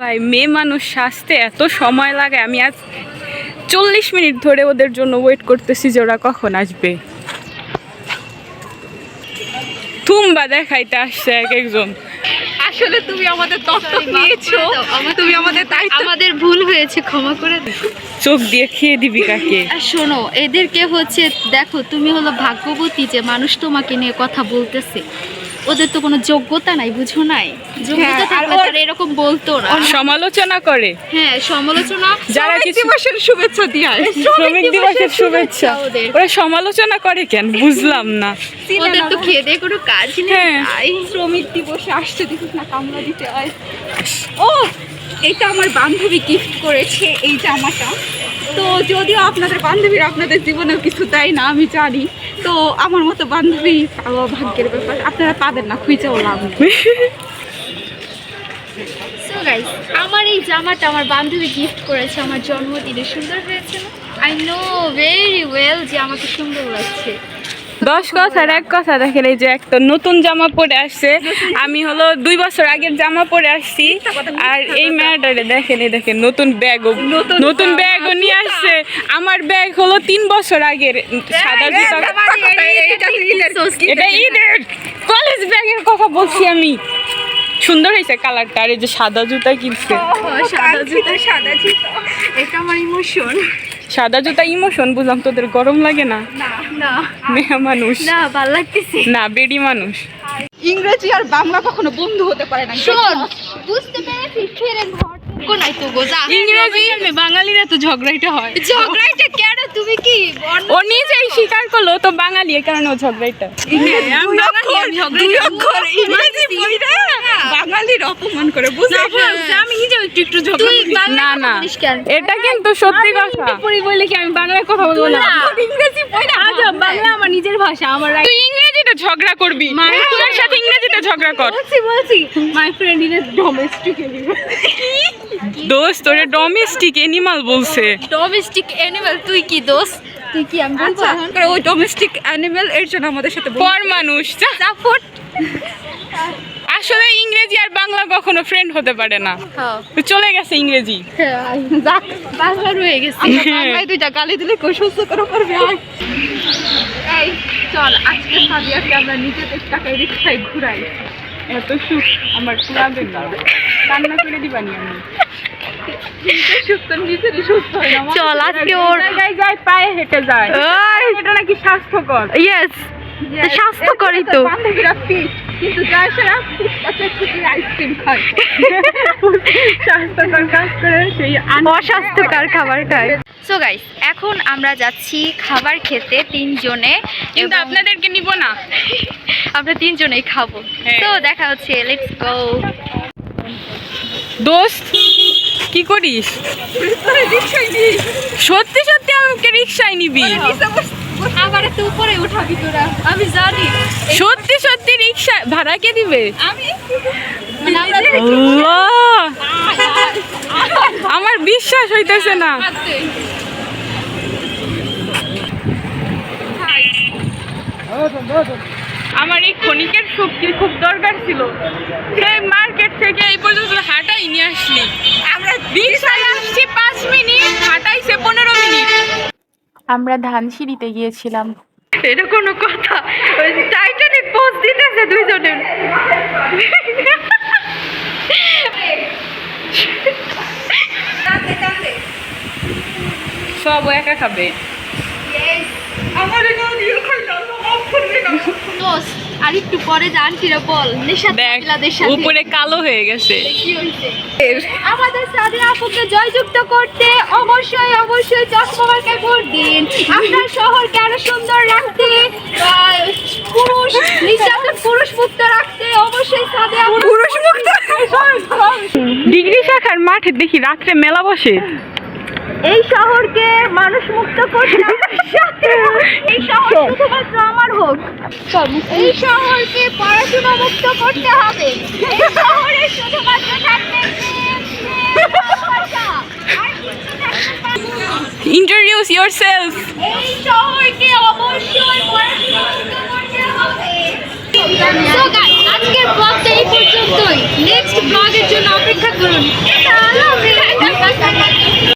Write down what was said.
ভাই মেয়ে মানুষ সাজতে এত সময় লাগে আমি আজ চল্লিশ মিনিট ধরে ওদের জন্য ওয়েট করতেছি যে ওরা কখন আসবে। তুমবা দেখাইতে আসছে এক একজন। আসলে তুমি আমাদের দত্তক নিয়েছো তুমি আমাদের দায়িত্ব আমাদের ভুল হয়েছে ক্ষমা করে দিও। চোখ দিয়ে খেয়ে দিবি কাকে? আর শোনো এদেরকে হচ্ছে দেখো তুমি হলো ভাগ্যবতী যে মানুষ তোমাকে নিয়ে কথা বলতেছে। ওদের তো কোনো যোগ্যতা নাই বুঝো নাই? যোগ্যতা হ্যাঁ, আর থাকলে তারা এরকম বলতো না। সমালোচনা করে। হ্যাঁ সমালোচনা যারা কিছু দিবসের শুভেচ্ছা দিয়ে। শ্রমিক দিবসের শুভেচ্ছা ওরা সমালোচনা করে কেন? বুঝলাম না। ওদের তো খেয়ে দিয়ে কোনো কাজ নেই। হ্যাঁ। তাই শ্রমিক দিবসে আসছে দেখিস না কামলা দিতে হয়। ও! এইটা আমার বান্ধবী গিফট করেছে এই জামাটা তো যদিও আপনাদের বান্ধবীরা আপনাদের জীবনেও কিছু দেয় না, আমি জানি। তো আমার মতো বান্ধবী পাওয়া ভাগ্যের ব্যাপার। আপনারা পাবেন না খুঁজেও লাভ গাইস আমার এই জামাটা আমার বান্ধবী গিফট করেছে, আমার জন্মদিনে। সুন্দর হয়েছে আই নো ভেরি ওয়েল যে আমাকে সুন্দর লাগছে। দশ কথার এক কথা দেখেন এই যে একটা নতুন জামা পরে আসছে। আমি হলো দুই বছর আগের জামা পরে আসছি। আর এই মেয়েটারে দেখেন এই দেখেন নতুন ব্যাগও নতুন ব্যাগও নিয়ে আসছে। আমার ব্যাগ হলো তিন বছর আগের সাদা জুতা। এটা ঈদের কলেজ ব্যাগের কথা বলছি আমি। সুন্দর হয়েছে কালারটা আর এই যে সাদা জুতা কিনছে। সাদা জুতা সাদা জুতা। এটা আমার ইমোশন। সাদা জুতা ইমোশন বুঝলাম তোদের গরম লাগে না? না না। মেয়া মানুষ। না ভালো লাগতেছে। না বেডি মানুষ। ইংরেজি আর বাংলা কখনো বন্ধু হতে পারে না শোন। বুঝতে পেরেছি ফেরে ঘর নাই তো গোজা ইংরেজি বাঙালিরা তো ঝগড়াইটা হয়। ঝগড়াইটা কেন তুমি কি ও নিজেই স্বীকার করল তো বাঙালি এ কারণে ও অক্ষর ইংরেজি বইটা বাঙালির অপমান করে আমি নিজেও একটু একটু না না। এটা কিন্তু সত্যি কথা। পড়ি বলে কি আমি বাংলায় কথা বলব না। ইংরেজি আজব বাংলা আমার নিজের ভাষা আমার তুই ইংরেজিতে ঝগড়া করবি? তোর সাথে ইংরেজিতে ঝগড়া কর। বলছি বলছি। মাই ফ্রেন্ড ইজ ডোমেস্টিক দোস্ত তোরে ডোমেস্টিক এনিমাল বলছে। ডোমেস্টিক অ্যানিমাল তুই কি দোস্ত? তুই কি আমি বলব আচ্ছা। ওই ডোমেস্টিক অ্যানিমাল এর জন্য আমাদের সাথে পর মানুষ। সাপোর্ট। আসলে ইংরেজি আর বাংলা কখনো ফ্রেন্ড হতে পারে না। হ্যাঁ। তো চলে গেছে ইংরেজি। বাংলা রয়ে গেছে বাংলায় দুইটা গালি দিলে সুস্থ করে পারবে এই চল আজকে সাদিয়াকে আমরা নিজেদের টাকায় রিক্সায় ঘুরাই এত সুখ আমার না করে দিবানি আমি চল আজকে ওর যায় পায়ে হেঁটে যায় এটা নাকি স্বাস্থ্যকর। ইয়েস স্বাস্থ্যকরই তো বান্ধবীরা ফিট কিন্তু সেরা খুঁজে আইসক্রিম খায় স্বাস্থ্যকর কাজ করে সেই অস্বাস্থ্যকর খাবার খায়। সো গাইস এখন আমরা যাচ্ছি খাবার খেতে তিনজনে কিন্তু আপনাদেরকে নিব না। আমরা তিনজনেই খাব। হ্যাঁ। তো দেখা হচ্ছে লেটস গো দোস্ত কি করিস? সত্যি সত্যি রিক্সায় নিবি। আবার একটু উপরে উঠাবি তোরা। আমি জানি। সত্যি সত্যি রিক্সা ভাড়া কে দিবে? আমি? মানে আমরা! আমার বিশ্বাস হইতেছে না। আমার এই ক্ষণিকের শক্তির খুব দরকার ছিল। সেই মার্কেট থেকে এই পর্যন্ত হাঁটাই নিয়ে আসলি। আমরা রিক্সায় আসছি পাঁচ মিনিট হাঁটাইছে পনেরো মিনিট আমরা ধানসিঁড়িতে গিয়েছিলাম। এটা কোনো কথা। ওই টাইটানিক পোজ দিতেছে দুইজনের সব একা খাবে। আমার এখানে আর একটু পরে জান কিরা বল। উপরে কালো হয়ে গেছে। কি আমাদের সাথে আপুকে জয়যুক্ত করতে অবশ্যই অবশ্যই চশমা মার্কায় ভোট দিন। আপনার শহরকে আরও সুন্দর রাখতে? পুরুষ নির্যাতন পুরুষ মুক্ত রাখতে অবশ্যই সাদে পুরুষ মুক্ত ডিগ্রি শাখার মাঠে দেখি রাত্রে মেলা বসে। এই শহরকে মানুষ মুক্ত করতে আপনার সাথে এই শহর শুধুমাত্র আমার হোক এই শহরকে পড়াশোনা মুক্ত করতে হবে এই শহরে শুধুমাত্র থাকবে প্রেম, প্রেম, ভালোবাসা। আর কিছু থাকতে পারবে না। ইন্ট্রোডিউস ইয়োর সেলফ এই শহরকে অবশ্যই পড়াশোনা মুক্ত করতে হবে So guys, আজকের ব্লগটা এই পর্যন্তই নেক্সট ব্লগের জন্য অপেক্ষা করুন